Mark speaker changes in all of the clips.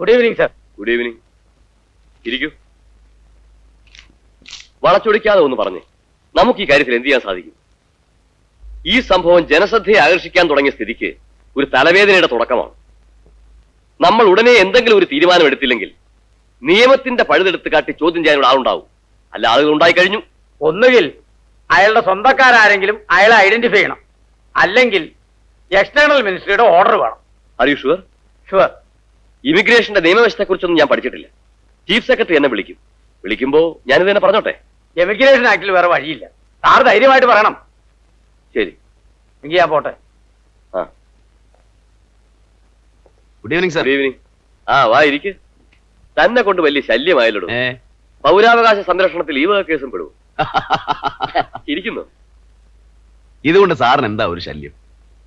Speaker 1: Good evening sir
Speaker 2: good evening ഇരിക്കൂ. വളച്ചൊടിക്കാതെ ഒന്ന് പറഞ്ഞേ. നമുക്ക് ഈ കാര്യത്തിൽ എന്ത് ചെയ്യാൻ സാധിക്കും? ഈ സംഭവം ജനശ്രദ്ധയെ ആകർഷിക്കാൻ തുടങ്ങിയ സ്ഥിതിക്ക് ഒരു തലവേദനയുടെ തുടക്കമാണ്. നമ്മൾ ഉടനെ എന്തെങ്കിലും ഒരു തീരുമാനം എടുത്തില്ലെങ്കിൽ നിയമത്തിന്റെ പഴുതെടുത്ത് കാട്ടി ചോദ്യം ചെയ്യാനുള്ള ആളുണ്ടാവും. അല്ല ആളുകൾ ഉണ്ടായി കഴിഞ്ഞു.
Speaker 1: ഒന്നുകിൽ അയാളുടെ സ്വന്തക്കാരാരെങ്കിലും അയാളെ ഐഡന്റിഫൈ ചെയ്യണം. അല്ലെങ്കിൽ എക്സ്റ്റേണൽ മിനിസ്ട്രിയുടെ ഓർഡർ വേണം.
Speaker 2: അറിയൂ ഷുവർ
Speaker 1: ഷുവർ
Speaker 2: ഇമിഗ്രേഷന്റെ നിയമവശത്തെക്കുറിച്ചൊന്നും ഞാൻ പഠിച്ചിട്ടില്ല. ചീഫ് സെക്രട്ടറി എന്നെ വിളിക്കും. വിളിക്കുമ്പോ ഞാനിത് തന്നെ പറഞ്ഞോട്ടെ?
Speaker 1: എമിഗ്രേഷൻ ആക്ടിൽ വേറെ വഴിയില്ല. സാർ ധൈര്യമായിട്ട് പറയണം
Speaker 2: ശരി.
Speaker 1: എങ്കിൽ ഞാൻ പോട്ടെ.
Speaker 2: ആ.
Speaker 3: Good evening sir
Speaker 2: good evening ആ വാ ഇരിക്ക്. തന്നെ കൊണ്ട് വലിയ ശല്യമായല്ലോ പൗരാവകാശ സംരക്ഷണത്തിൽ ഈ വക കേസും പെടുവോ? ഇരിക്കുന്നു?
Speaker 3: ഇതുകൊണ്ട് സാറിന് എന്താ ഒരു ശല്യം?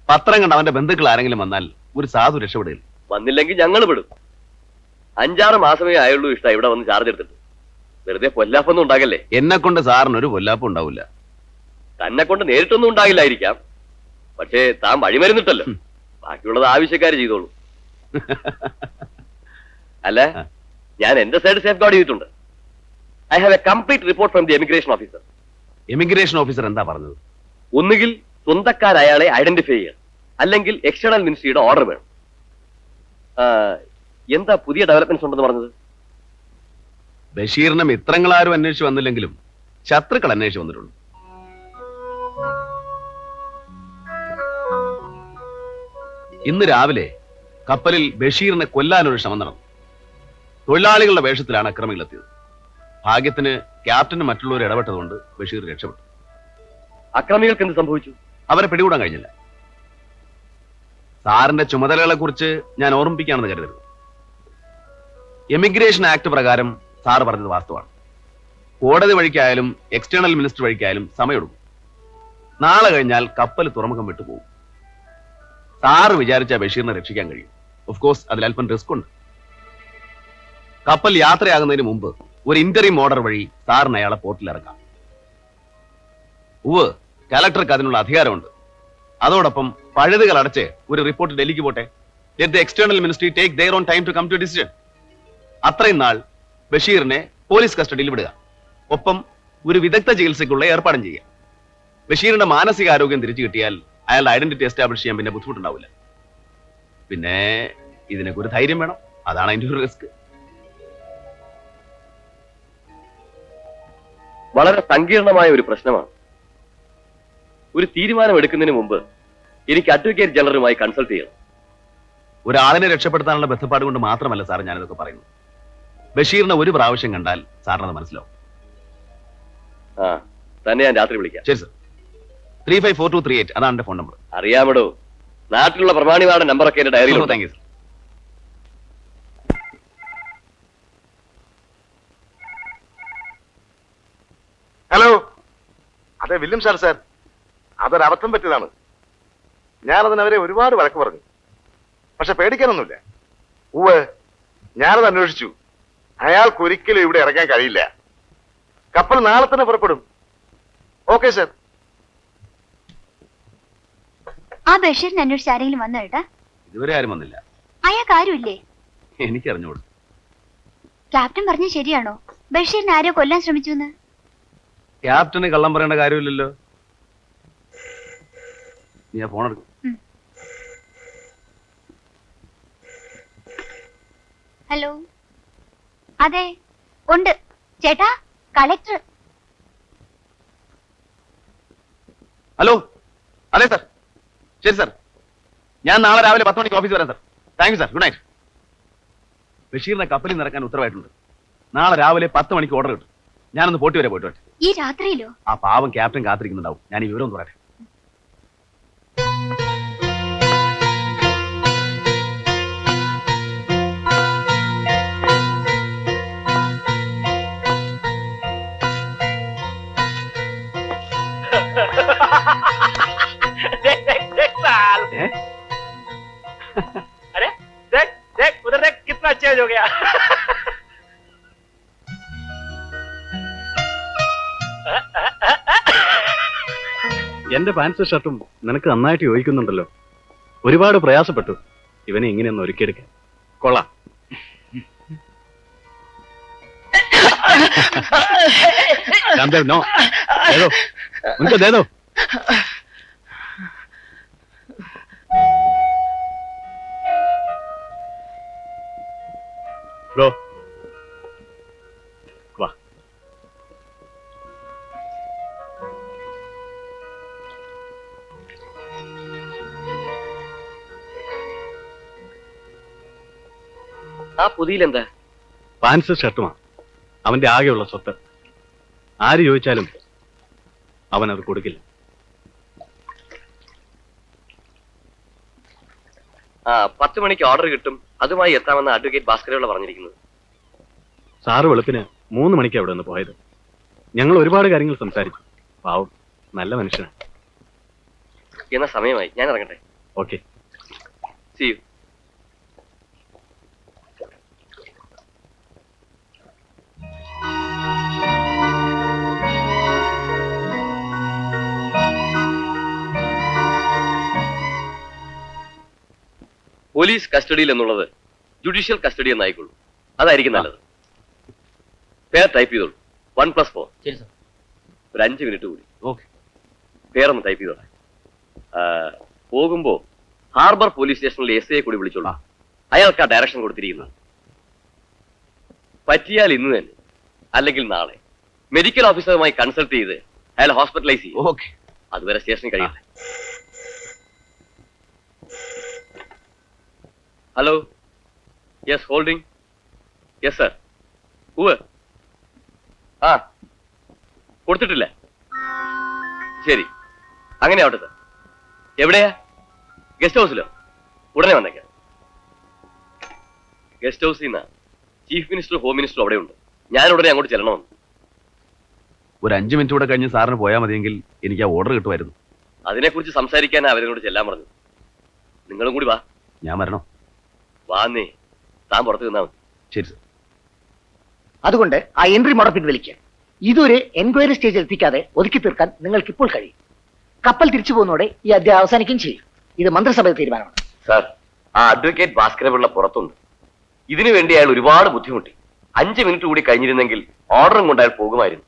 Speaker 3: പത്രം കണ്ട അവന്റെ ബന്ധുക്കൾ ആരെങ്കിലും വന്നാൽ ഒരു സാധു രക്ഷപ്പെടുകയില്ല.
Speaker 2: വന്നില്ലെങ്കിൽ ഞങ്ങൾ വിടും. അഞ്ചാറ് മാസമേ ആയുള്ളൂ ഇഷ്ട ഇവിടെ വന്ന് ചാർജ് എടുത്തിട്ട്. വെറുതെ പൊല്ലാപ്പൊന്നും ഉണ്ടാകല്ലേ?
Speaker 3: എന്നെ കൊണ്ട് സാറിന് ഒരു പൊല്ലാപ്പ് ഉണ്ടാവില്ല
Speaker 2: തന്നെ കൊണ്ട് നേരിട്ടൊന്നും ഉണ്ടാകില്ലായിരിക്കാം. പക്ഷേ താൻ വഴിമരുന്നിട്ടല്ലോ. ബാക്കിയുള്ളത് ആവശ്യക്കാർ ചെയ്തോളൂ. അല്ല ഞാൻ എന്റെ സൈഡ് സേഫ് ഗാർഡ് ചെയ്തിട്ടുണ്ട്. I have a complete report from the emigration officer
Speaker 3: emigration officer എന്താ പറഞ്ഞത്?
Speaker 2: ഒന്നുകിൽ സ്വന്തക്കാരയാളെ ഐഡന്റിഫൈ ചെയ്യണം അല്ലെങ്കിൽ എക്സ്റ്റേണൽ മിനിസ്ട്രിയുടെ ഓർഡർ വേണം. എന്താ പുതിയ ഡെവലപ്മെന്റ്സ് ഉണ്ടെന്ന് പറഞ്ഞത്?
Speaker 3: ബഷീറിനെ മിത്രങ്ങൾ ആരും അന്വേഷിച്ച് വന്നില്ലെങ്കിലും ശത്രുക്കൾ അന്വേഷിച്ച് വന്നിട്ടുള്ളൂ ഇന്ന് രാവിലെ കപ്പലിൽ ബഷീറിനെ കൊല്ലാനൊരു ശ്രമം നടന്നു. തൊഴിലാളികളുടെ വേഷത്തിലാണ് അക്രമികളെത്തിയത്. ഭാഗ്യത്തിന് ക്യാപ്റ്റന് മറ്റുള്ളവർ ഇടപെട്ടതുകൊണ്ട് ബഷീർ രക്ഷപ്പെട്ടു.
Speaker 2: അക്രമികൾക്ക് എന്ത് സംഭവിച്ചു?
Speaker 3: അവരെ പിടികൂടാൻ കഴിഞ്ഞില്ല. സാറിന്റെ ചുമതലകളെ കുറിച്ച് ഞാൻ ഓർമ്മിപ്പിക്കുകയാണെന്ന് കരുതരുത്. എമിഗ്രേഷൻ ആക്ട് പ്രകാരം സാർ പറഞ്ഞത് വാസ്തവമാണ്. കോടതി വഴിക്കായാലും എക്സ്റ്റേണൽ മിനിസ്റ്റർ വഴിക്കായാലും സമയമെടുക്കും. നാളെ കഴിഞ്ഞാൽ കപ്പൽ തുറമുഖം വിട്ടുപോകും. സാറ് വിചാരിച്ച ബഷീറിനെ രക്ഷിക്കാൻ കഴിയും. ഓഫ് കോഴ്സ് അതിൽ അല്പം റിസ്ക് ഉണ്ട്. കപ്പൽ യാത്രയാകുന്നതിന് മുമ്പ് ഒരു ഇന്ററി ഓർഡർ വഴി സാറിന് അയാളെ പോർട്ടിൽ ഇറക്കാം. ഉവ് കലക്ടർക്ക് അതിനുള്ള അധികാരമുണ്ട്. അതോടൊപ്പം പഴുതുകൾ അടച്ച് ഒരു റിപ്പോർട്ട് ഡൽഹിക്ക് പോട്ടെ. The external ministry take their own time to come to decision അത്രയും നാൾ ബഷീറിനെ പോലീസ് കസ്റ്റഡിയിൽ വിടുക. ഒപ്പം ഒരു വിദഗ്ധ ചികിത്സയ്ക്കുള്ള ഏർപ്പാടും ചെയ്യുക. ബഷീറിന്റെ മാനസികാരോഗ്യം തിരിച്ചു കിട്ടിയാൽ അയാളുടെ ഐഡന്റിറ്റി എസ്റ്റാബ്ലിഷ് ചെയ്യാൻ പിന്നെ ബുദ്ധിമുട്ടുണ്ടാവില്ല. പിന്നെ ഇതിനൊക്കെ ഒരു ധൈര്യം വേണം. അതാണ് അതിന്റെ ഒരു റിസ്ക്
Speaker 2: വളരെ സങ്കീർണമായ ഒരു പ്രശ്നമാണ്. ഒരു തീരുമാനം എടുക്കുന്നതിന് മുമ്പ് എനിക്ക് അഡ്വക്കേറ്റ് ജനറലുമായി കൺസൾട്ട് ചെയ്യണം.
Speaker 3: ഒരാളിനെ രക്ഷപ്പെടുത്താനുള്ള ബന്ധപ്പാട് കൊണ്ട് മാത്രമല്ല സാർ ഞാനിതൊക്കെ പറയുന്നു ബഷീറിനെ ഒരു പ്രാവശ്യം കണ്ടാൽ സാറിനത് മനസ്സിലാവും.
Speaker 2: ആ തന്നെ ഞാൻ രാത്രി വിളിക്കാം.
Speaker 3: ശരി sir. Three five four two three eight അതാണ് എന്റെ ഫോൺ നമ്പർ.
Speaker 2: അറിയാമടോ നാട്ടിലുള്ള പ്രമാണിമാരുടെ നമ്പറൊക്കെ എന്റെ ഡയറിയിൽ
Speaker 3: താങ്ക് യു സർ
Speaker 4: ഹലോ അതെ വില്യം സാർ സാർ. അതൊരബദ്ധം പറ്റിയതാണ്. ഞാനതിന് അവരെ ഒരുപാട് വഴക്ക് പറഞ്ഞു. പക്ഷെ പേടിക്കാനൊന്നുമില്ല. ഉവ് ഞാനത് അന്വേഷിച്ചു. അയാൾക്ക് ഒരിക്കലും ഇവിടെ ഇറങ്ങാൻ കഴിയില്ല. കപ്പൽ നാളെ തന്നെ പുറപ്പെടും. Okay sir.
Speaker 5: ആ ബഷീറിനെ അന്വേഷിച്ച് ആരെങ്കിലും വന്നോ ഏട്ടാ?
Speaker 3: ഇതുവരെ ആരും വന്നില്ല.
Speaker 5: അയാൾക്ക് ആരുമില്ലേ?
Speaker 3: എനിക്ക്
Speaker 5: ക്യാപ്റ്റൻ പറഞ്ഞ ശരിയാണോ? ബഷീറിനെ ആരോ കൊല്ലാൻ ശ്രമിച്ചു എന്ന്
Speaker 3: ക്യാപ്റ്റന് കള്ളം പറയേണ്ട കാര്യമില്ലല്ലോ. നീ ആ ഫോൺ എടുക്കും.
Speaker 5: ഹലോ. അതെ ഉണ്ട്. ചേട്ടാ കളക്ടർ
Speaker 3: ഹലോ. അതെ സർ ശരി സർ ഞാൻ നാളെ രാവിലെ പത്ത് മണിക്ക് ഓഫീസ് വരാം sir thank you sir good night ബഷീറിനെ കപ്പലിൽ നിറക്കാൻ ഉത്തരവായിട്ടുണ്ട്. നാളെ രാവിലെ പത്ത് മണിക്ക് ഓർഡർ കിട്ടും. ഞാനൊന്ന് പോട്ടി വരെ. പോയിട്ട്
Speaker 5: ഈ രാത്രിയിലോ?
Speaker 3: ആ പാവം ക്യാപ്റ്റൻ കാത്തിരിക്കുന്നുണ്ടാവും. ഞാൻ ഈ വിവരം ഒന്ന് പറയട്ടെ.
Speaker 6: എന്റെ പാൻസും ഷർട്ടും നിനക്ക് നന്നായിട്ട് യോജിക്കുന്നുണ്ടല്ലോ. ഒരുപാട് പ്രയാസപ്പെട്ടു. ഇവനെ ഇങ്ങനെയൊന്ന് ഒരുക്കിയെടുക്കാൻ. കൊള്ളാം.
Speaker 2: നോ എന്താ
Speaker 6: പാൻസ് ഷർട്ടുമാ. അവന്റെ ആകെയുള്ള സ്വത്ത്. ആര് ചോദിച്ചാലും അവൻ അത് കൊടുക്കില്ല.
Speaker 2: ആ പത്ത് മണിക്ക് ഓർഡർ കിട്ടും. അതുമായി എത്താമെന്ന് അഡ്വക്കേറ്റ് ഭാസ്കരയുള്ള പറഞ്ഞിരിക്കുന്നത്.
Speaker 6: സാറ് വെളുപ്പിന് മൂന്ന് മണിക്ക് അവിടെ നിന്ന് പോയത്. ഞങ്ങൾ ഒരുപാട് കാര്യങ്ങൾ സംസാരിച്ചു. പാവം നല്ല മനുഷ്യനാണ്
Speaker 2: എന്ന സമയമായി. ഞാൻ ഇറങ്ങട്ടെ.
Speaker 6: ഓക്കെ.
Speaker 2: സി യു പോലീസ് കസ്റ്റഡിയിൽ എന്നുള്ളത് ജുഡീഷ്യൽ കസ്റ്റഡി എന്നായിക്കോളൂ അതായിരിക്കും നല്ലത്. പേർ ടൈപ്പ് ചെയ്തോളൂ. വൺ പ്ലസ് ഫോർ ഒരു അഞ്ച് മിനിറ്റ് കൂടി.
Speaker 3: ഓക്കെ
Speaker 2: പേരൊന്ന് ടൈപ്പ് ചെയ്തോളാം. പോകുമ്പോ ഹാർബർ പോലീസ് സ്റ്റേഷനിൽ എസ് ഐയെ കൂടി വിളിച്ചോളൂ. അയാൾക്ക് ആ ഡയറക്ഷൻ കൊടുത്തിരിക്കുന്നത് പറ്റിയാൽ ഇന്ന് തന്നെ അല്ലെങ്കിൽ നാളെ. മെഡിക്കൽ ഓഫീസറുമായി കൺസൾട്ട് ചെയ്ത് അയാൾ ഹോസ്പിറ്റലൈസ് ചെയ്യും.
Speaker 3: ഓക്കെ
Speaker 2: അതുവരെ സ്റ്റേഷനിൽ കഴിയട്ടെ. Hello yes holding yes sir ഉവ് ആ. കൊടുത്തിട്ടില്ല. ശരി. അങ്ങനെ ആവട്ടെ സർ എവിടെയാ? ഗസ്റ്റ് ഹൗസിലോ ഉടനെ വന്നേക്കാം. ഗസ്റ്റ് ഹൗസിൽ നിന്നാ ചീഫ് മിനിസ്റ്റർ ഹോം മിനിസ്റ്റർ അവിടെ ഉണ്ട്. ഞാൻ ഉടനെ അങ്ങോട്ട് ചെല്ലണമെന്ന്.
Speaker 3: ഒരു അഞ്ചു മിനിറ്റ് കൂടെ കഴിഞ്ഞ് സാറിന് പോയാൽ മതിയെങ്കിൽ എനിക്ക് ആ ഓർഡർ കിട്ടുമായിരുന്നു.
Speaker 2: അതിനെക്കുറിച്ച് സംസാരിക്കാൻ അവരോട് ചെല്ലാൻ പറഞ്ഞു. നിങ്ങളും കൂടി വാ.
Speaker 3: ഞാൻ വരണോ.
Speaker 2: വാന്നേ താൻ പുറത്ത് നിന്നാ
Speaker 3: ശരി
Speaker 7: അതുകൊണ്ട് ആ എൻട്രി മോഡൽ പിൻവലിക്കുക ഇതൊരു എൻക്വയറി സ്റ്റേജിൽ എത്തിക്കാതെ ഒതുക്കി തീർക്കാൻ നിങ്ങൾക്ക് ഇപ്പോൾ കഴിയും. കപ്പൽ തിരിച്ചു പോകുന്നതോടെ ഈ അധ്യായം അവസാനിക്കുകയും ചെയ്യും. ഇത് മന്ത്രിസഭയുടെ തീരുമാനമാണ്.
Speaker 2: സാർ ആ അഡ്വക്കേറ്റ് ഭാസ്കരപിള്ള പുറത്തുണ്ട്. ഇതിനു വേണ്ടി അയാൾ ഒരുപാട് ബുദ്ധിമുട്ടി. അഞ്ച് മിനിറ്റ് കൂടി കഴിഞ്ഞിരുന്നെങ്കിൽ ഓർഡറും കൊണ്ട് അയാൾ പോകുമായിരുന്നു.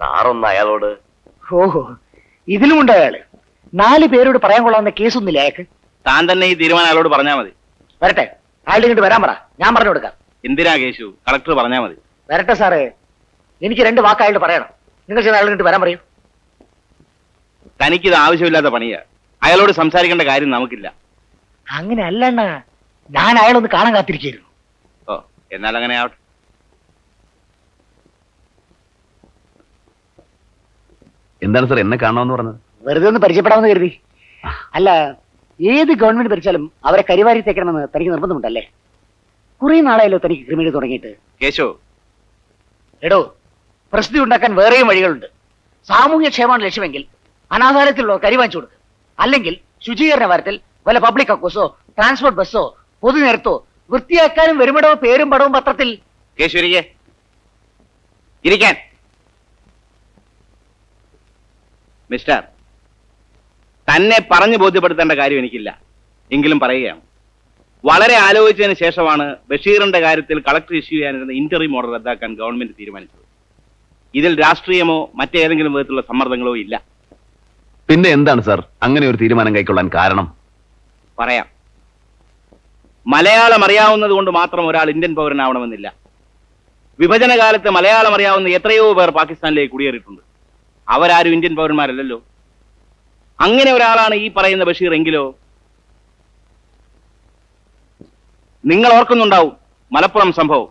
Speaker 2: സാറൊന്ന് അയാളോട്
Speaker 7: ഓഹോ ഇതിലുമുണ്ട് അയാൾ. നാല് പേരോട് പറയാൻ കൊള്ളാവുന്ന കേസൊന്നുമില്ല അയാൾക്ക്.
Speaker 8: താൻ തന്നെ ഈ തീരുമാനം അയാളോട് പറഞ്ഞാൽ മതി.
Speaker 7: വരട്ടെ. അയാളുടെ ഇങ്ങോട്ട് വരാൻ പറ. ഞാൻ പറഞ്ഞു കൊടുക്കാം.
Speaker 8: എന്തിനാ കേശു? കളക്ടർ പറഞ്ഞാ മതി.
Speaker 7: വരട്ടെ സാറേ. എനിക്ക് രണ്ട് വാക്ക് അയാളോട് പറയണം. നിങ്ങൾ ചെന്ന് അയാളുടെ ഇങ്ങോട്ട് വരാൻ പറയൂ.
Speaker 8: തനിക്കിത് ആവശ്യമില്ലാത്ത പണിയാ. അയാളോട് സംസാരിക്കേണ്ട കാര്യം നമുക്കില്ല.
Speaker 7: അങ്ങനെ അല്ലണ്ണ അണ്ണാ. ഞാൻ അയാളൊന്ന് കാണാൻ കാത്തിരിക്കുന്നു
Speaker 8: ഓ എന്നാൽ അങ്ങനെ ആവട്ടെ.
Speaker 3: എന്താണ് സാർ എന്നെ കാണണമെന്ന് പറഞ്ഞത്?
Speaker 7: വെറുതെ ഒന്ന് പരിചയപ്പെടാമെന്ന് കരുതി. അല്ല ഏത് ഗവൺമെന്റ് ഭരിച്ചാലും അവരെ കരിവാരി തേക്കണമെന്ന് തനിക്ക് നിർബന്ധമുണ്ടല്ലേ? കുറെ നാളായല്ലോ തനിക്ക് ക്രിമിനൽ തുടങ്ങിയിട്ട്.
Speaker 8: കേശോ.
Speaker 7: എടോ പ്രസിദ്ധി ഉണ്ടാക്കാൻ വേറെയും വഴികളുണ്ട്. സാമൂഹ്യ ക്ഷേമമാണ് ലക്ഷ്യമെങ്കിൽ അനാഥാരത്തിലുള്ള കരി വാങ്ങിച്ചു കൊടുക്കുക അല്ലെങ്കിൽ ശുചീകരണ വാരത്തിൽ വല്ല പബ്ലിക് അക്കോസോ ട്രാൻസ്പോർട്ട് ബസ്സോ പൊതുനിരത്തോ വൃത്തിയാക്കാനും വരുമിടവും പേരും പടവും പത്രത്തിൽ?
Speaker 8: ഇരിക്കാൻ. മിസ്റ്റർ. തന്നെ പറഞ്ഞു ബോധ്യപ്പെടുത്തേണ്ട കാര്യം എനിക്കില്ല. എങ്കിലും പറയുകയാണ്. വളരെ ആലോചിച്ചതിന് ശേഷമാണ് ബഷീറിന്റെ കാര്യത്തിൽ കളക്ടർ ഇഷ്യൂ ചെയ്യാനിരുന്ന ഇന്റർവ്യൂ ഓർഡർ റദ്ദാക്കാൻ ഗവൺമെന്റ് തീരുമാനിച്ചത്. ഇതിൽ രാഷ്ട്രീയമോ മറ്റേതെങ്കിലും വിധത്തിലുള്ള സമ്മർദ്ദങ്ങളോ ഇല്ല.
Speaker 3: പിന്നെ എന്താണ് സാർ? അങ്ങനെ ഒരു തീരുമാനം കൈക്കൊള്ളാൻ കാരണം?
Speaker 8: പറയാം. മലയാളം അറിയാവുന്നത് കൊണ്ട് മാത്രം ഒരാൾ ഇന്ത്യൻ പൗരനാവണമെന്നില്ല. വിഭജന കാലത്ത് മലയാളം അറിയാവുന്ന എത്രയോ പേർ പാകിസ്ഥാനിലേക്ക് കുടിയേറിയിട്ടുണ്ട്. അവരാരും ഇന്ത്യൻ പൗരന്മാരല്ലല്ലോ. അങ്ങനെ ഒരാളാണ് ഈ പറയുന്ന ബഷീർ എങ്കിലോ? നിങ്ങൾ ഓർക്കുന്നുണ്ടാവും മലപ്പുറം സംഭവം.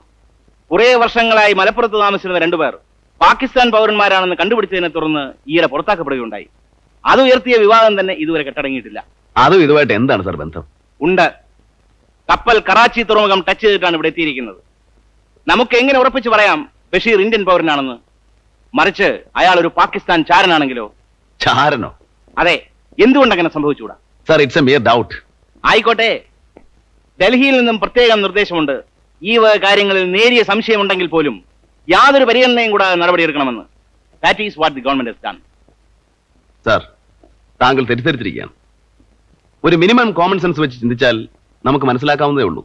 Speaker 8: കുറെ വർഷങ്ങളായി മലപ്പുറത്ത് താമസിച്ചിരുന്ന രണ്ടുപേർ പാകിസ്ഥാൻ പൗരന്മാരാണെന്ന് കണ്ടുപിടിച്ചതിനെ തുടർന്ന് ഈയിടെ പുറത്താക്കപ്പെടുകയുണ്ടായി. അത് ഉയർത്തിയ വിവാദം തന്നെ ഇതുവരെ കെട്ടടങ്ങിയിട്ടില്ല.
Speaker 3: അതും ഇതുമായിട്ട് എന്താണ് സാർ ബന്ധം?
Speaker 8: ഉണ്ട്. കപ്പൽ കറാച്ചി തുറമുഖം ടച്ച് ചെയ്തിട്ടാണ് ഇവിടെ എത്തിയിരിക്കുന്നത്. നമുക്ക് എങ്ങനെ ഉറപ്പിച്ചു പറയാം ബഷീർ ഇന്ത്യൻ പൗരനാണെന്ന്? മറിച്ച് അയാൾ ഒരു പാകിസ്ഥാൻ ചാരനാണെങ്കിലോ?
Speaker 3: ചാരനോ?
Speaker 8: അതെ എന്തുകൊണ്ട് അങ്ങനെ സംഭവിച്ചുകൂടാ?
Speaker 3: Sir it's a mere doubt
Speaker 8: ആയിക്കോട്ടെ. ഡൽഹിയിൽ നിന്നും പ്രത്യേകം നിർദ്ദേശമുണ്ട്. ഈ വക കാര്യങ്ങളിൽ നേരിയ സംശയമുണ്ടെങ്കിൽ പോലും യാതൊരു പരിഗണനയും കൂടാതെ നടപടിയെടുക്കണമെന്ന്. That is what the government has done
Speaker 3: sir താങ്കൾ തെറ്റിദ്ധരിച്ചിരിക്കുകയാണ്. ഒരു മിനിമം കോമൺ സെൻസ് വെച്ച് ചിന്തിച്ചാൽ നമുക്ക് മനസ്സിലാക്കാവുന്നതേ ഉള്ളൂ.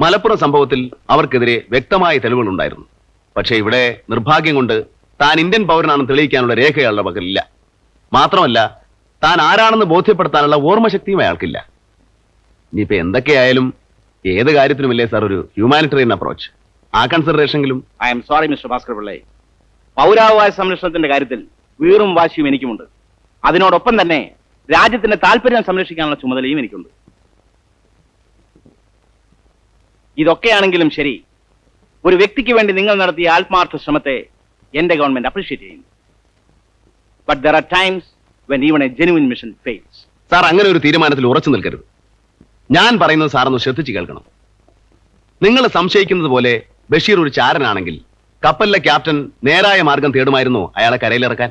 Speaker 3: മലപ്പുറം സംഭവത്തിൽ അവർക്കെതിരെ വ്യക്തമായ തെളിവുകൾ ഉണ്ടായിരുന്നു പക്ഷേ ഇവിടെ നിർഭാഗ്യം കൊണ്ട് താൻ ഇന്ത്യൻ പൗരനാണെന്ന് തെളിയിക്കാനുള്ള രേഖ അയാളുടെ പക്കലില്ല. മാത്രമല്ല താൻ ആരാണെന്ന് ബോധ്യപ്പെടുത്താനുള്ള ഓർമ്മശക്തിയും അയാൾക്കില്ല. ഇനിയിപ്പോ എന്തൊക്കെയായാലും ഏത് കാര്യത്തിനുമില്ലേ സാർ ഒരു ഹ്യൂമാനിറ്ററിയൻ അപ്രോച്ച് ആ കൺസിഡറേഷനെങ്കിലും
Speaker 8: I'm sorry mister Bhaskar Pillai പൗരാവകാശ സംരക്ഷണത്തിന്റെ കാര്യത്തിൽ വീറും വാശിയും എനിക്കുമുണ്ട്. അതിനോടൊപ്പം തന്നെ രാജ്യത്തിന്റെ താല്പര്യം സംരക്ഷിക്കാനുള്ള ചുമതലയും എനിക്കുണ്ട്. ഇതൊക്കെയാണെങ്കിലും ശരി. ഒരു വ്യക്തിക്ക് വേണ്ടി നിങ്ങൾ നടത്തിയ ആത്മാർത്ഥ ശ്രമത്തെ എന്റെ ഗവൺമെന്റ് അപ്രീഷിയേറ്റ് ചെയ്യുന്നു. But there are times when even a genuine mission fails
Speaker 3: sir അങ്ങനെ ഒരു തീരുമാനത്തിൽ ഉറച്ചു നിൽക്കരുത്. ഞാൻ പറയുന്നത് സാറൊന്ന് ശ്രദ്ധിച്ചു കേൾക്കണം. നിങ്ങൾ സംശയിക്കുന്നത് പോലെ ബഷീർ ഒരു ചാരനാണെങ്കിൽ കപ്പലിലെ ക്യാപ്റ്റൻ നേരായ മാർഗം തേടുമായിരുന്നു അയാളെ കരയിലിറക്കാൻ.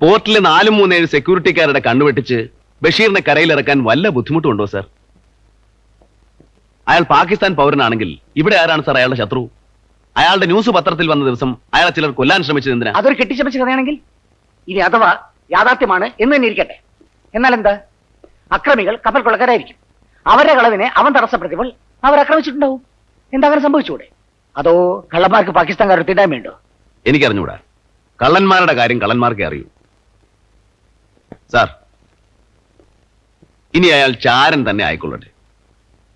Speaker 3: പോർട്ടിലെ നാലും മൂന്നേഴ് സെക്യൂരിറ്റിക്കാരുടെ കണ്ണുവെട്ടിച്ച് ബഷീറിനെ കരയിലിറക്കാൻ വല്ല ബുദ്ധിമുട്ടുണ്ടോ സാർ? അയാൾ പാകിസ്ഥാൻ പൗരനാണെങ്കിൽ ഇവിടെ ആരാണ് സാർ അയാളുടെ ശത്രു? അയാളുടെ ന്യൂസ് പത്രത്തിൽ വന്ന ദിവസം അയാളെ ചിലർ കൊല്ലാൻ ശ്രമിച്ചത് എന്തിനാ?
Speaker 7: അതൊരു കെട്ടിച്ചമച്ച കഥയാണെങ്കിൽ? ഇനി അഥവാ യാഥാർത്ഥ്യമാണ് എന്ന് തന്നെ ഇരിക്കട്ടെ എന്നാൽ എന്താ? അക്രമികൾ കപ്പൽ കൊള്ളക്കാരായിരിക്കും അവരുടെ കളവിനെ അവൻ തടസ്സപ്പെടുത്തിയപ്പോൾ അവർ ആക്രമിച്ചിട്ടുണ്ടാവും. എന്താ അങ്ങനെ സംഭവിച്ചുകൂടെ അതോ കള്ളന്മാർക്ക് പാകിസ്ഥാൻകാർ തിടാൻ വേണ്ടോ?
Speaker 3: എനിക്കറിഞ്ഞൂടാ. കള്ളന്മാരുടെ കാര്യം കള്ളന്മാർക്കേ അറിയൂ. സാർ ഇനി അയാൾ ചാരൻ തന്നെ ആയിക്കൊള്ളട്ടെ.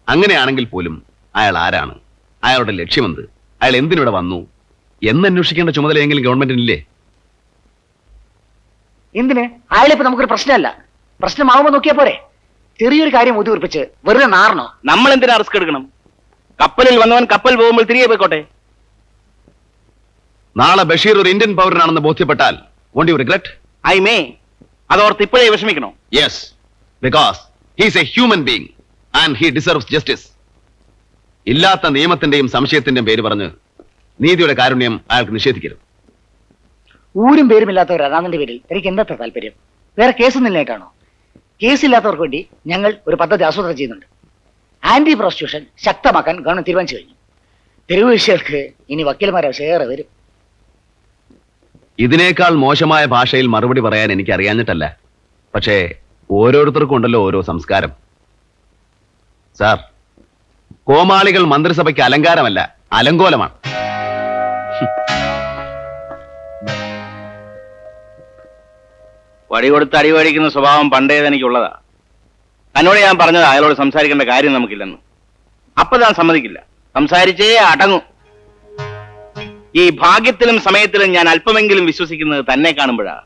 Speaker 3: അങ്ങനെയാണെങ്കിൽ പോലും അയാൾ ആരാണ്? അയാളുടെ ലക്ഷ്യമെന്ത് അയാൾ എന്തിനിവിടെ വന്നു? എന്നന്വേഷിക്കേണ്ട ചുമതലയെങ്കിലും ഗവൺമെന്റിനില്ലേ?
Speaker 7: എന്തിന്? അയാളിപ്പോ നമുക്കൊരു പ്രശ്നമല്ല. പ്രശ്നമാവുമ്പോ നോക്കിയാ പോരെ. ചെറിയൊരു കാര്യം ഊതിയുറപ്പിച്ച് വെറുതെ നാറണോ?
Speaker 8: നമ്മൾ എന്തിനാ റിസ്ക് എടുക്കണം? കപ്പലിൽ വന്നവൻ കപ്പൽ പോകുമ്പോൾ തിരികെ പോയിക്കോട്ടെ.
Speaker 3: നാളെ ബഷീർ ഒരു ഇന്ത്യൻ പൗരനാണെന്ന് ബോധ്യപ്പെട്ടാൽ won't you regret
Speaker 8: I may അതോർത്ത് ഇപ്പോഴേ വിഷമിക്കണോ?
Speaker 3: Yes because he's a human being and he deserves justice ഇല്ലാത്ത നിയമത്തിന്റെയും സംശയത്തിന്റെയും പേര് പറഞ്ഞ് നീതിയുടെ കാരുണ്യം അയാൾക്ക് നിഷേധിക്കരുത്.
Speaker 7: ഊരും പേരുമില്ലാത്ത ഒരു അനാഥന്റെ പേരിൽ. എനിക്ക് എന്താ താല്പര്യം? വേറെ കേസൊന്നുമില്ലായിട്ടാണോ കേസില്ലാത്തവർക്ക് വേണ്ടി ഞങ്ങൾ ഒരു പദ്ധതി ആസൂത്രണം ചെയ്യുന്നുണ്ട്. ആന്റി പ്രോസിക്യൂഷൻ ശക്തമാക്കാൻ ഗവൺമെന്റ് തീരുമാനിച്ചു കഴിഞ്ഞു. തെരുവ് വിഷയർക്ക് ഇനി വക്കീൽമാരെ ഏറെ വരും.
Speaker 3: ഇതിനേക്കാൾ മോശമായ ഭാഷയിൽ മറുപടി പറയാൻ എനിക്ക് അറിയാഞ്ഞിട്ടല്ല. പക്ഷേ ഓരോരുത്തർക്കും ഉണ്ടല്ലോ ഓരോ സംസ്കാരം. സാർ കോമാളികൾ മന്ത്രിസഭയ്ക്ക് അലങ്കാരമല്ല അലങ്കോലമാണ്.
Speaker 8: വടി കൊടുത്ത് അടി മേടിക്കുന്ന സ്വഭാവം പണ്ടേ എനിക്കുള്ളതാ തന്നോട് ഞാൻ പറഞ്ഞത് അയാളോട് സംസാരിക്കേണ്ട കാര്യം നമുക്കില്ലെന്ന്. അപ്പൊ താൻ സമ്മതിക്കില്ല. സംസാരിച്ചേ അടങ്ങും. ഈ ഭാഗ്യത്തിലും സമയത്തിലും ഞാൻ അല്പമെങ്കിലും വിശ്വസിക്കുന്നത് തന്നെ കാണുമ്പോഴാ.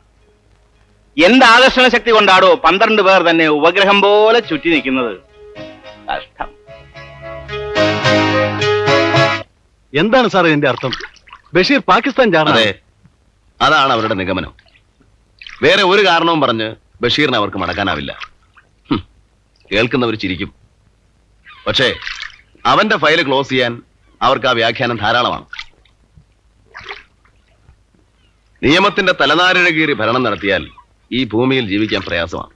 Speaker 8: എന്ത് ആകർഷണ ശക്തി കൊണ്ടാടോ പന്ത്രണ്ട് പേർ തന്നെ ഉപഗ്രഹം പോലെ ചുറ്റി നിൽക്കുന്നത് കഷ്ടം.
Speaker 6: എന്താണ് സാർ ഇതിന്റെ അർത്ഥം? ബഷീർ പാകിസ്ഥാൻ
Speaker 3: അതെ. അതാണ് അവരുടെ നിഗമനം. വേറെ ഒരു കാരണവും പറഞ്ഞ് ബഷീറിനെ അവർക്ക് മടക്കാനാവില്ല. കേൾക്കുന്നവർ ചിരിക്കും. പക്ഷേ അവന്റെ ഫയൽ ക്ലോസ് ചെയ്യാൻ അവർക്ക് ആ വ്യാഖ്യാനം ധാരാളമാണ്. നിയമത്തിന്റെ തലനാരിഴ കീറി ഭരണം നടത്തിയാൽ ഈ ഭൂമിയിൽ ജീവിക്കാൻ പ്രയാസമാണ്.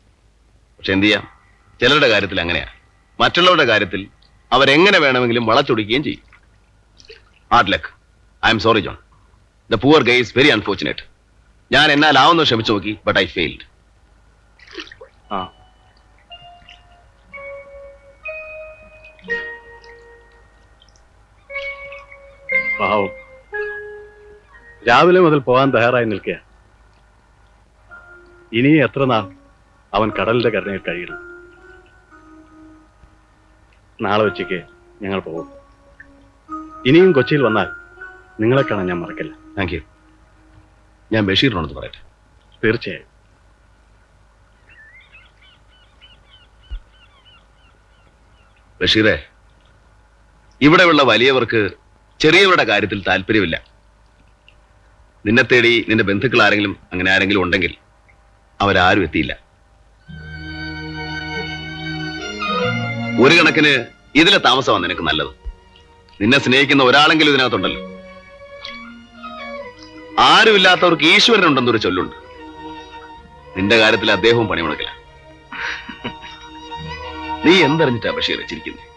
Speaker 3: പക്ഷെ എന്ത് ചെയ്യാം? ചിലരുടെ കാര്യത്തിൽ അങ്ങനെയാണ് മറ്റുള്ളവരുടെ കാര്യത്തിൽ അവരെങ്ങനെ വേണമെങ്കിലും വളച്ചൊടിക്കുകയും ചെയ്യും. Hard luck I'm sorry John the poor guys very unfortunate ഞാൻ എന്നാൽ ആവുന്നു ശ്രമിച്ചു നോക്കി ബട്ട് ഐ ഫെയിൽഡ്
Speaker 6: രാവിലെ മുതൽ പോകാൻ തയ്യാറായി നിൽക്കുക ഇനി എത്ര നാൾ അവൻ കടലിന്റെ കരണയിൽ കഴിയണം? നാളെ ഉച്ചയ്ക്ക് ഞങ്ങൾ പോകും. ഇനിയും കൊച്ചിയിൽ വന്നാൽ നിങ്ങളെ കാണാൻ ഞാൻ മറക്കില്ല.
Speaker 3: താങ്ക് യു ഞാൻ ബഷീറിനോടൊന്ന് പറയട്ടെ?
Speaker 6: തീർച്ചയായും.
Speaker 3: ബഷീറെ ഇവിടെയുള്ള വലിയവർക്ക് ചെറിയവരുടെ കാര്യത്തിൽ താല്പര്യമില്ല. നിന്നെ തേടി നിന്റെ ബന്ധുക്കൾ ആരെങ്കിലും അങ്ങനെ ആരെങ്കിലും ഉണ്ടെങ്കിൽ അവരാരും എത്തിയില്ല. ഒരു കണക്കിന് ഇതിലെ താമസമാണ് നിനക്ക് നല്ലത്. നിന്നെ സ്നേഹിക്കുന്ന ഒരാളെങ്കിലും ഇതിനകത്തുണ്ടല്ലോ. ആരുമില്ലാത്തവർക്ക് ഈശ്വരനുണ്ടെന്നൊരു ചൊല്ലുണ്ട്. നിന്റെ കാര്യത്തിൽ അദ്ദേഹവും പണിമുടക്കില്ല. നീ എന്തറിഞ്ഞിട്ടാ ബഷീർ ചിരിക്കുന്നത്